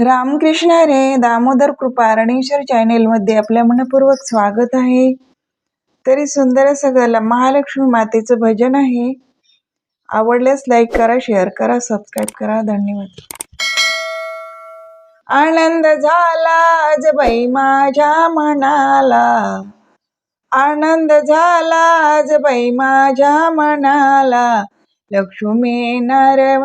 रामकृष्ण रे दामोदर कृपा रणेश्वर चॅनेलमध्ये आपल्या मनपूर्वक स्वागत आहे. तरी सुंदर असं महालक्ष्मी मातेचं भजन आहे. आवडल्यास लाईक करा शेअर करा सबस्क्राईब करा. धन्यवाद. आनंद झाला आज बाई माझ्या मनाला. आनंद झाला आज बाई माझ्या मनाला. लक्ष्मी नर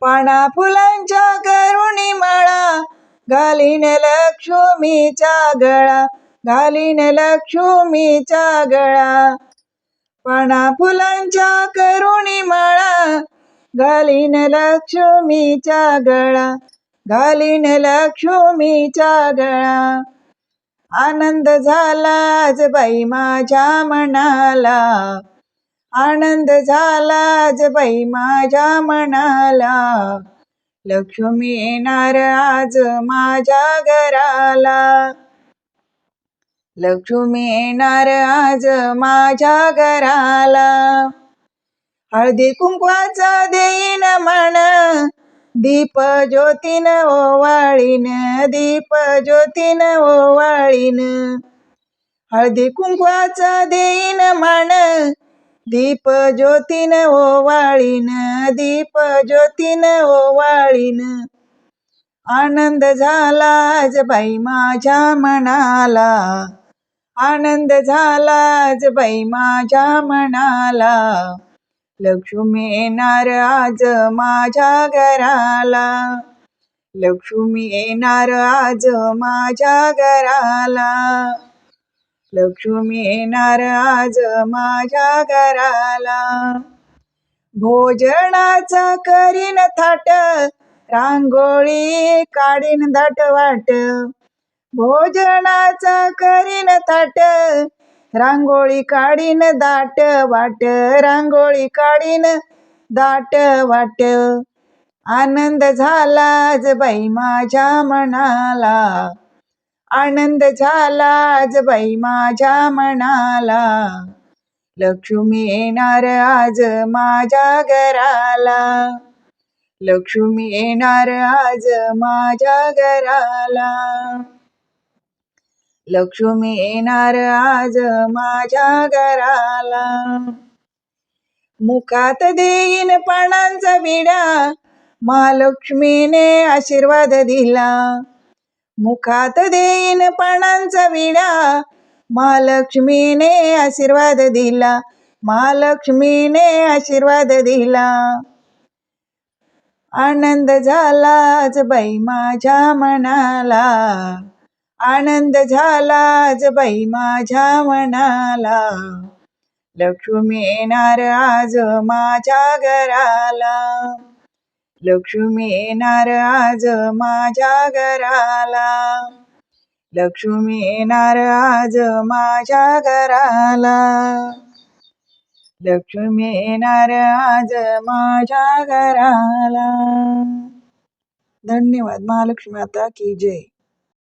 पाना फुलांच्या करुणी माळा घालीन लक्ष्मीचा गळा घालीन लक्ष्मीचा गळा. पाना फुलांच्या करुणी माळा घालीन लक्ष्मीचा गळा घालीन लक्ष्मीचा गळा. आनंद झालाच बाई माझ्या मनाला. आनंद झालाच बाई माझ्या मनाला. लक्ष्मी येणार आज माझ्या घराला. लक्ष्मी येणार आज माझ्या घराला. हळदी कुंकवाचा देईन म्हण दीप ज्योतीन ओवाळीन दीप ज्योतीन ओवाळीन. हळदी कुंकवाचा देईन म्हण दीप ज्योतीन ओवाळीन दीप ज्योतीन ओवाळीन. आनंद झाला आज बाई माझ्या मनाला. आनंद झालाच बाई माझ्या मनाला. लक्ष्मी येणार आज माझ्या घराला. लक्ष्मी येणार आज माझ्या घराला. लक्ष्मी येणार आज माझ्या घराला. भोजनाचा करीन थाट रांगोळी काढीन दाट वाट. भोजनाचा करीन थाट रांगोळी काढीन दाट वाट रांगोळी काढीन दाट वाट. आनंद झालाच बाई माझ्या मनाला. आनंद झाला आज बाई माझ्या मनाला. लक्ष्मी येणार आज माझ्या घराला. लक्ष्मी येणार आज माझ्या घराला. लक्ष्मी येणार आज माझ्या घराला. मुखात देईन पानांचा विडा महालक्ष्मीने आशीर्वाद दिला. मुखात देईन पानांचा विडा. महालक्ष्मीने आशीर्वाद दिला. महालक्ष्मीने आशीर्वाद दिला. आनंद झालाच बाई माझ्या मनाला. आनंद झालाच बाई माझ्या मनाला. लक्ष्मी येणार आज माझ्या घराला. लक्ष्मी येणार आज माझ्या घराला. लक्ष्मी येणार आज माझ्या घराला. लक्ष्मी येणार आज माझ्या घराला. धन्यवाद. महालक्ष्मी आता की जय.